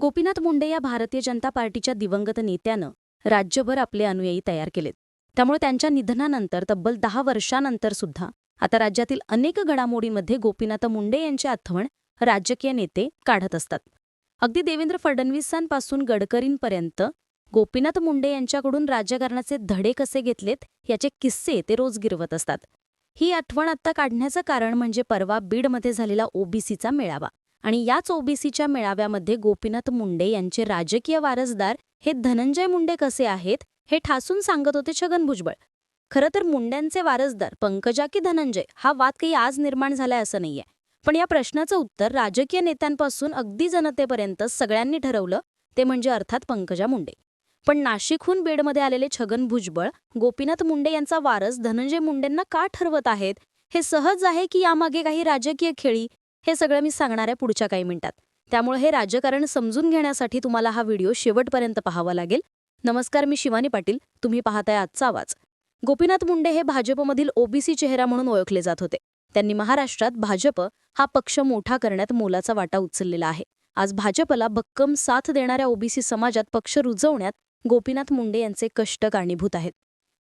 गोपीनाथ मुंडे या भारतीय जनता पार्टीच्या दिवंगत नेत्यानं राज्यभर आपले अनुयायी तयार केलेत. त्यामुळे त्यांच्या निधनानंतर तब्बल दहा वर्षानंतर सुद्धा आता राज्यातील अनेक घडामोडींमध्ये गोपीनाथ मुंडे यांची आठवण राजकीय नेते काढत असतात. अगदी देवेंद्र फडणवीसांपासून गडकरींपर्यंत गोपीनाथ मुंडे यांच्याकडून राजकारणाचे धडे कसे घेतलेत याचे किस्से ते रोज गिरवत असतात. ही आठवण आत्ता काढण्याचं कारण म्हणजे परवा बीडमध्ये झालेला ओबीसीचा मेळावा. आणि याच ओबीसीच्या मेळाव्यामध्ये गोपीनाथ मुंडे यांचे राजकीय वारसदार हे धनंजय मुंडे कसे आहेत हे ठासून सांगत होते छगन भुजबळ. खरं तर मुंड्यांचे वारसदार पंकजा की धनंजय हा वाद काही आज निर्माण झालाय असं नाहीये. पण या प्रश्नाचं उत्तर राजकीय नेत्यांपासून अगदी जनतेपर्यंत सगळ्यांनी ठरवलं ते म्हणजे अर्थात पंकजा मुंडे. पण नाशिकहून बीडमध्ये आलेले छगन भुजबळ गोपीनाथ मुंडे यांचा वारस धनंजय मुंडेंना का ठरवत आहेत हे सहज आहे की यामागे काही राजकीय खेळी हे सगळं मी सांगणार आहे पुढच्या काही मिनिटात. त्यामुळे हे राजकारण समजून घेण्यासाठी तुम्हाला हा व्हिडिओ शेवटपर्यंत पाहावा लागेल. नमस्कार मी शिवानी पाटील. तुम्ही पाहताय आजचा आवाज. गोपीनाथ मुंडे हे भाजपमधील ओबीसी चेहरा म्हणून ओळखले जात होते. त्यांनी महाराष्ट्रात भाजप हा पक्ष मोठा करण्यात मोलाचा वाटा उचललेला आहे. आज भाजपला भक्कम साथ देणाऱ्या ओबीसी समाजात पक्ष रुजवण्यात गोपीनाथ मुंडे यांचे कष्ट कारणीभूत आहेत.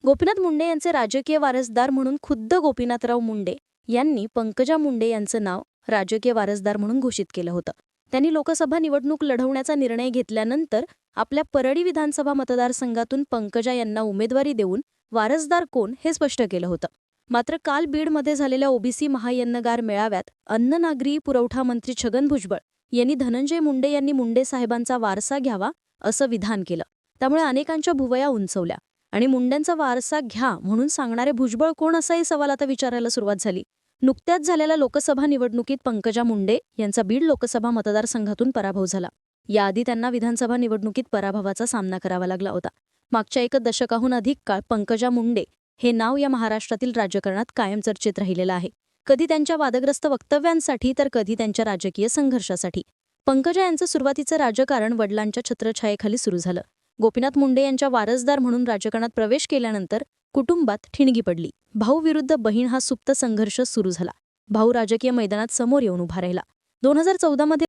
गोपीनाथ मुंडे यांचे राजकीय वारसदार म्हणून खुद्द गोपीनाथराव मुंडे यांनी पंकजा मुंडे यांचं नाव राजकीय वारसदार म्हणून घोषित केलं होतं. त्यांनी लोकसभा निवडणूक लढवण्याचा निर्णय घेतल्यानंतर आपल्या परळी विधानसभा मतदारसंघातून पंकजा यांना उमेदवारी देऊन वारसदार कोण हे स्पष्ट केलं होतं. मात्र काल बीडमध्ये झालेल्या ओबीसी महायन्नगार मेळाव्यात अन्न नागरी पुरवठा मंत्री छगन भुजबळ यांनी धनंजय मुंडे यांनी मुंडे साहेबांचा वारसा घ्यावा असं विधान केलं. त्यामुळे अनेकांच्या भुवया उंचवल्या. आणि मुंड्यांचा वारसा घ्या म्हणून सांगणारे भुजबळ कोण असाही सवाल आता विचारायला सुरुवात झाली. नुकत्याच झालेल्या लोकसभा निवडणुकीत पंकजा मुंडे यांचा बीड लोकसभा मतदारसंघातून पराभव झाला. याआधी त्यांना विधानसभा निवडणुकीत पराभवाचा सामना करावा लागला होता. मागच्या एक दशकाहून अधिक काळ पंकजा मुंडे हे नाव या महाराष्ट्रातील राजकारणात कायम चर्चेत राहिलेलं आहे. कधी त्यांच्या वादग्रस्त वक्तव्यांसाठी तर कधी त्यांच्या राजकीय संघर्षासाठी. पंकजा यांचं सुरुवातीचं राजकारण वडिलांच्या छत्रछायेखाली सुरू झालं. गोपीनाथ मुंडे यांच्या वारसदार म्हणून राजकारणात प्रवेश केल्यानंतर कुटुंबात ठिणगी पडली. भाऊ विरुद्ध बहीण हा सुप्त संघर्ष सुरू झाला. भाऊ राजकीय मैदानात समोर येऊन उभा राहिला. दोन हजार चौदामध्ये